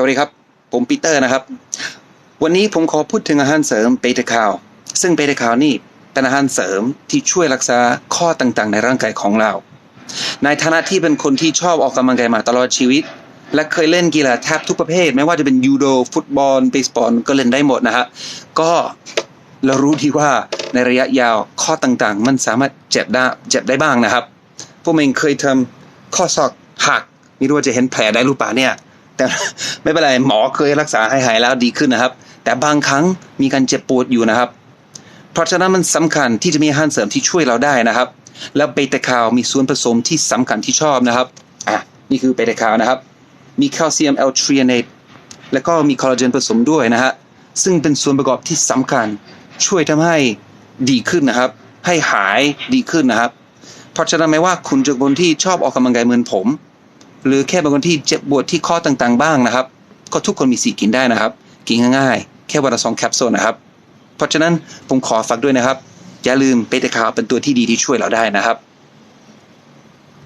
สวัสดีครับ ผมปีเตอร์นะครับ วันนี้ผมขอพูดถึงอาหารเสริมเบต้าคาวซึ่งเบต้าคาวนี่เป็นอาหารเสริมที่ช่วยรักษาข้อต่างๆ ในร่างกายของเรา ในฐานะที่เป็นคนที่ชอบออกกำลังกายมาตลอดชีวิต และเคยเล่นกีฬาแทบทุกประเภท ไม่ว่าจะเป็นยูโดฟุตบอลเบสบอลก็เล่นได้หมดนะฮะก็เรารู้ดีว่าในระยะยาวข้อต่างๆ มันสามารถเจ็บได้เจ็บได้บ้างนะครับ พวกเองเคยทำข้อศอกหักไม่รู้ว่าจะเห็นแผลได้หรือเปล่าเนี่ย แต่ไม่เป็นไรหมอเคยรักษาให้หายแล้วดีขึ้นนะครับ แต่บางครั้งมีการเจ็บปวดอยู่นะครับ เพราะฉะนั้นมันสำคัญที่จะมีอาหารเสริมที่ช่วยเราได้นะครับ แล้วเบต้าคาวมีส่วนผสมที่สำคัญที่ชอบนะครับอะนี่คือเบต้าคาวนะครับ มีแคลเซียมแอลทรีเนตแล้วก็มีคอลลาเจนผสมด้วยนะฮะซึ่งเป็นส่วนประกอบที่สำคัญช่วยทำให้ดีขึ้นนะครับ ให้หายดีขึ้นนะครับ เพราะฉะนั้นไม่ว่าคุณจะคนที่ชอบออกกำลังกายเหมือนผม หรือแค่บางคนที่เจ็บปวดที่ข้อต่างๆ บ้างนะครับ ก็ทุกคนมีสิทธิ์กินได้นะครับ กินง่ายๆ แค่วันละสองแคปซูลนะครับ เพราะฉะนั้นผมขอฝากด้วยนะครับ อย่าลืมเบต้าคาวเป็นตัวที่ดีที่ช่วยเราได้นะครับ